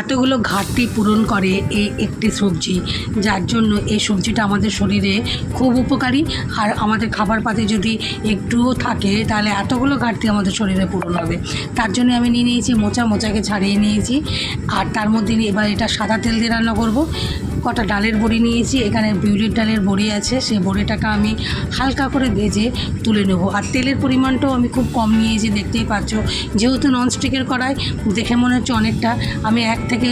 এতগুলো ঘাটতি পূরণ করে এই একটি সবজি, যার জন্য এই সবজিটা আমাদের শরীরে খুব উপকারী। আর আমাদের খাবার পাতে যদি একটুও থাকে, তাহলে এতগুলো ঘাটতি আমাদের শরীরে পূরণ হবে। তার জন্য আমি নিয়ে নিয়েছি মোচা, মোচাকে ছাড়িয়ে নিয়েছি। আর তার মধ্যে এবার এটা সাদা তেল দিয়ে রান্না করব। কটা ডালের বড়ি নিয়েছি, এখানে বিউলির ডালের বড়ি আছে, সেই বড়িটাকে আমি হালকা করে ভেজে তুলে নেব। আর তেলের পরিমাণটাও আমি খুব কম নিয়েছি, দেখতেই পাচ্ছ। যেহেতু ননস্টিকের কড়াই, দেখে মনে হচ্ছে অনেকটা। আমি এক থেকে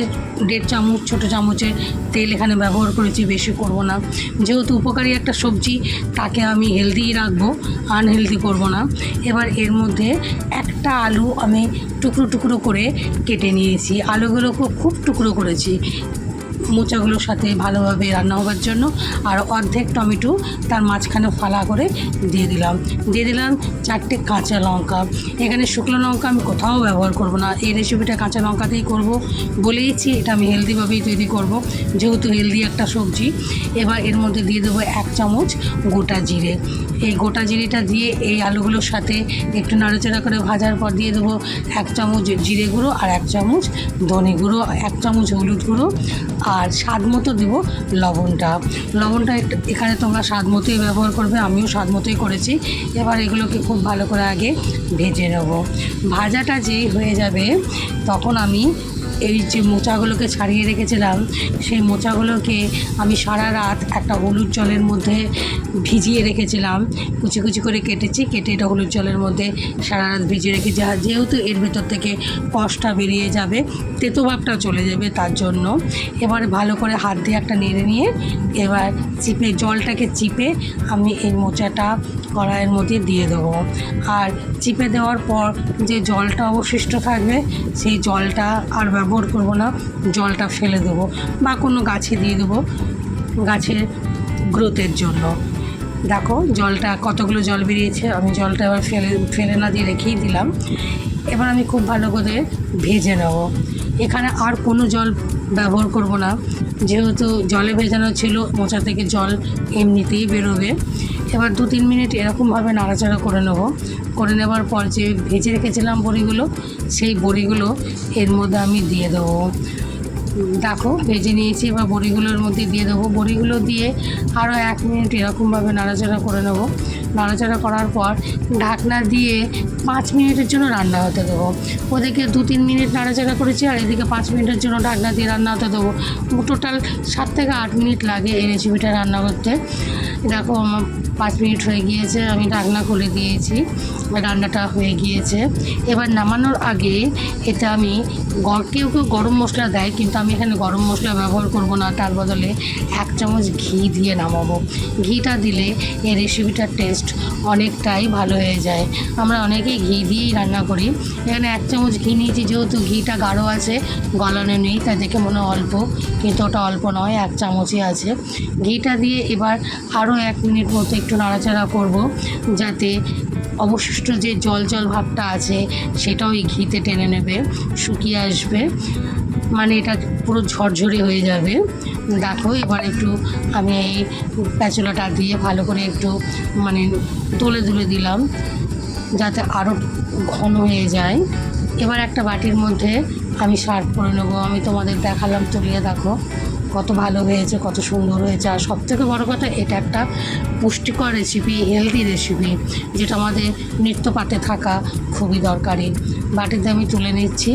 দেড় চামচ, ছোটো চামচের তেল এখানে ব্যবহার করেছি, বেশি করব না। যেহেতু উপকারী একটা সবজি, তাকে আমি হেলদিই রাখব আনহেলদি করব না। এবার এর মধ্যে একটা আলু আমি টুকরো টুকরো করে কেটে নিয়েছি। আলুগুলোকে খুব টুকরো করেছি। মোচাগুলোর সাথে ভালোভাবে রান্না হবার জন্য আর অর্ধেক টমেটো তার মাঝখানে ফালা করে দিয়ে দিলাম। দিয়ে দিলাম চারটে কাঁচা লঙ্কা। এখানে শুকনো লঙ্কা আমি কোথাও ব্যবহার করব না। এই রেসিপিটা কাঁচা লঙ্কাতেই করব। বলেইছি এটা আমি হেলদিভাবেই তৈরি করব। যেহেতু হেলদি একটা সবজি, এবার এর মধ্যে দিয়ে দেবো এক চামচ গোটা জিরে। এই গোটা জিরেটা দিয়ে এই আলুগুলোর সাথে একটু নাড়াচাড়া করে ভাজার পর দিয়ে দেবো এক চামচ জিরে গুঁড়ো আর এক চামচ ধনে গুঁড়ো, এক চামচ হলুদ গুঁড়ো আর স্বাদ মতো দেবো লবণটা। লবণটা এখানে তোমরা স্বাদ মতোই ব্যবহার করবে, আমিও স্বাদ মতোই করেছি। এবার এগুলোকে খুব ভালো করে আগে ভেজে নেব। ভাজাটা যেই হয়ে যাবে, তখন আমি এই যে মোচাগুলোকে ছাড়িয়ে রেখেছিলাম, সেই মোচাগুলোকে আমি সারা রাত একটা হলুদ জলের মধ্যে ভিজিয়ে রেখেছিলাম। কুচি কুচি করে কেটেছি, কেটে এটা হলুদ জলের মধ্যে সারা রাত ভিজিয়ে রেখেছি। আর যেহেতু এর ভেতর থেকে কষটা বেরিয়ে যাবে, তেতো ভাবটা চলে যাবে তার জন্য। এবার ভালো করে হাত দিয়ে একটা নেড়ে নিয়ে এবার চিপে, জলটাকে চিপে আমি এই মোচাটা কড়াইয়ের মধ্যে দিয়ে দেবো। আর চিপে দেওয়ার পর যে জলটা অবশিষ্ট থাকবে, সেই জলটা আর ব্যবহার করব না। জলটা ফেলে দেবো বা কোনো গাছে দিয়ে দেবো গাছের গ্রোথের জন্য। দেখো জলটা কতগুলো জল বেরিয়েছে, আমি জলটা এবার ফেলে ফেলে না দিয়ে রেখেই দিলাম। এবার আমি খুব ভালো করে ভেজে নেব। এখানে আর কোনো জল ব্যবহার করব না, যেহেতু জলে ভেজানো ছিল, মোচা থেকে জল এমনিতেই বেরোবে। এবার দু তিন মিনিট এরকমভাবে নাড়াচাড়া করে নেব। করে নেবার পর যে ভেজে রেখেছিলাম বড়িগুলো, সেই বড়িগুলো এর মধ্যে আমি দিয়ে দেবো। দেখো, ভেজে নিয়েছি, এবার বড়িগুলোর মধ্যে দিয়ে দেবো। বড়িগুলো দিয়ে আরও এক মিনিট এরকমভাবে নাড়াচাড়া করে নেব। নাড়াচাড়া করার পর ঢাকনা দিয়ে পাঁচ মিনিটের জন্য রান্না হতে দেবো। ওদিকে দু তিন মিনিট নাড়াচাড়া করেছি, আর এদিকে পাঁচ মিনিটের জন্য ঢাকনা দিয়ে রান্না হতে দেবো। টোটাল সাত থেকে আট মিনিট লাগে এই রেসিপিটা রান্না করতে। দেখো পাঁচ মিনিট হয়ে গিয়েছে, আমি ঢাকনা খুলে দিয়েছি রান্নাটা হয়ে গিয়েছে। এবার নামানোর আগে এতে আমি কেউ কেউ গরম মশলা দেয়, কিন্তু আমি এখানে গরম মশলা ব্যবহার করব না, তার বদলে এক চামচ ঘি দিয়ে নামাবো। ঘিটা দিলে এই রেসিপিটার টেস্ট অনেকটাই ভালো হয়ে যায়। আমরা অনেকেই ঘি দিয়েই রান্না করি। এখানে এক চামচ ঘি নিয়েছি, যেহেতু ঘিটা গাঢ় আছে, গলানো নেই, তাই দেখে মনে অল্প, কিন্তু ওটা অল্প নয়, এক চামচই আছে। ঘিটা দিয়ে এবার আরও এক মিনিট মতো একটু নাড়াচাড়া করব যাতে অবশিষ্ট যে জল জল ভাবটা আছে সেটাও এই ঘিতে টেনে নেবে, শুকিয়ে আসবে। মানে এটা পুরো ঝরঝরে হয়ে যাবে। দেখো, এবার একটু আমি এই প্যাচলাটা দিয়ে ভালো করে একটু মানে তুলে তুলে দিলাম যাতে আরও ঘন হয়ে যায়। এবার একটা বাটির মধ্যে আমি সার্ভ করে নেব। আমি তোমাদের দেখালাম, তুলিয়ে দেখো। কত ভালো হয়েছে, কত সুন্দর হয়েছে। আর সবথেকে বড় কথা, এটা একটা পুষ্টিকর রেসিপি হেলদি রেসিপি যেটা আমাদের নিত্য পাতে থাকা খুবই দরকারি। বাটিতে আমি তুলে নিচ্ছি।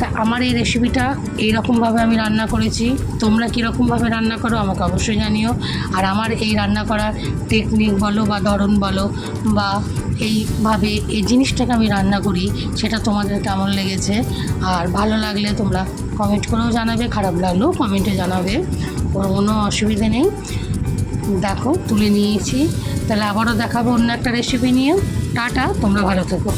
তা আমার এই রেসিপিটা এইরকমভাবে আমি রান্না করেছি। তোমরা কীরকমভাবে রান্না করো আমাকে অবশ্যই জানিও। আর আমার এই রান্না করার টেকনিক বলো বা ধরন বলো বা এইভাবে এই জিনিসটাকে আমি রান্না করি, সেটা তোমাদের কেমন লেগেছে? আর ভালো লাগলে তোমরা কমেন্ট করেও জানাবে, খারাপ লাগলেও কমেন্টে জানাবে। কোনো অসুবিধে নেই। দেখো, তুলে নিয়েছি। তাহলে আবারও দেখাবো অন্য একটা রেসিপি নিয়ে। টাটা, তোমরা ভালো থেকো।